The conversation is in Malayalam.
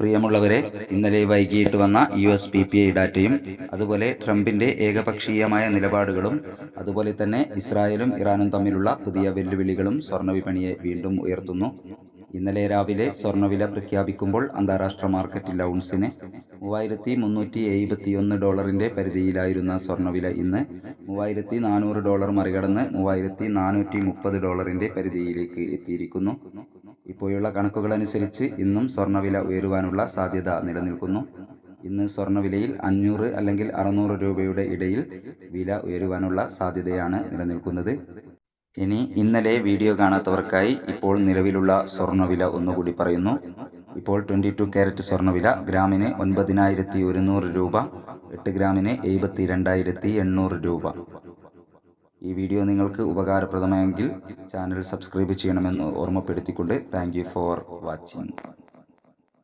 പ്രിയമുള്ളവരെ ഇന്നലെ വൈകിട്ട് വന്ന U S P P I ഡാറ്റയും അതുപോലെ ട്രംപിന്റെ ഏകപക്ഷീയമായ നിലപാടുകളും അതുപോലെ തന്നെ ഇസ്രായേലും ഇറാനും തമ്മിലുള്ള പുതിയ വെല്ലുവിളികളും സ്വർണവിപണിയെ വീണ്ടും ഉയർത്തുന്നു. ഇന്നലെ രാവിലെ സ്വർണവില പ്രഖ്യാപിക്കുമ്പോൾ അന്താരാഷ്ട്ര മാർക്കറ്റിൽ ഔൺസിന് മൂവായിരത്തി മുന്നൂറ്റി എഴുപത്തിയൊന്ന് ഡോളറിന്റെ പരിധിയിലായിരുന്ന സ്വർണവില ഇന്ന് മൂവായിരത്തി നാനൂറ് ഡോളർ മറികടന്ന് മൂവായിരത്തി നാനൂറ്റി മുപ്പത് ഡോളറിന്റെ പരിധിയിലേക്ക് എത്തിയിരിക്കുന്നു. ഇപ്പോഴുള്ള കണക്കുകൾ അനുസരിച്ച് ഇന്നും സ്വർണവില ഉയരുവാനുള്ള സാധ്യത നിലനിൽക്കുന്നു. ഇന്ന് സ്വർണവിലയിൽ അഞ്ഞൂറ് അല്ലെങ്കിൽ അറുന്നൂറ് രൂപയുടെ ഇടയിൽ വില ഉയരുവാനുള്ള സാധ്യതയാണ് നിലനിൽക്കുന്നത്. ഇനി ഇന്നലെ വീഡിയോ കാണാത്തവർക്കായി ഇപ്പോൾ നിലവിലുള്ള സ്വർണവില ഒന്നുകൂടി പറയുന്നു. ഇപ്പോൾ ട്വന്റി ടു ക്യാരറ്റ് സ്വർണവില ഗ്രാമിന് ഒൻപതിനായിരത്തി ഒരുന്നൂറ് രൂപ എട്ട് ഗ്രാമിന് എഴുപത്തി രണ്ടായിരത്തി എണ്ണൂറ് രൂപ. ഈ വീഡിയോ നിങ്ങൾക്ക് ഉപകാരപ്രദമായെങ്കിൽ ചാനൽ സബ്സ്ക്രൈബ് ചെയ്യണമെന്ന് ഓർമ്മപ്പെടുത്തിക്കൊണ്ട് താങ്ക് ഫോർ വാച്ചിങ്.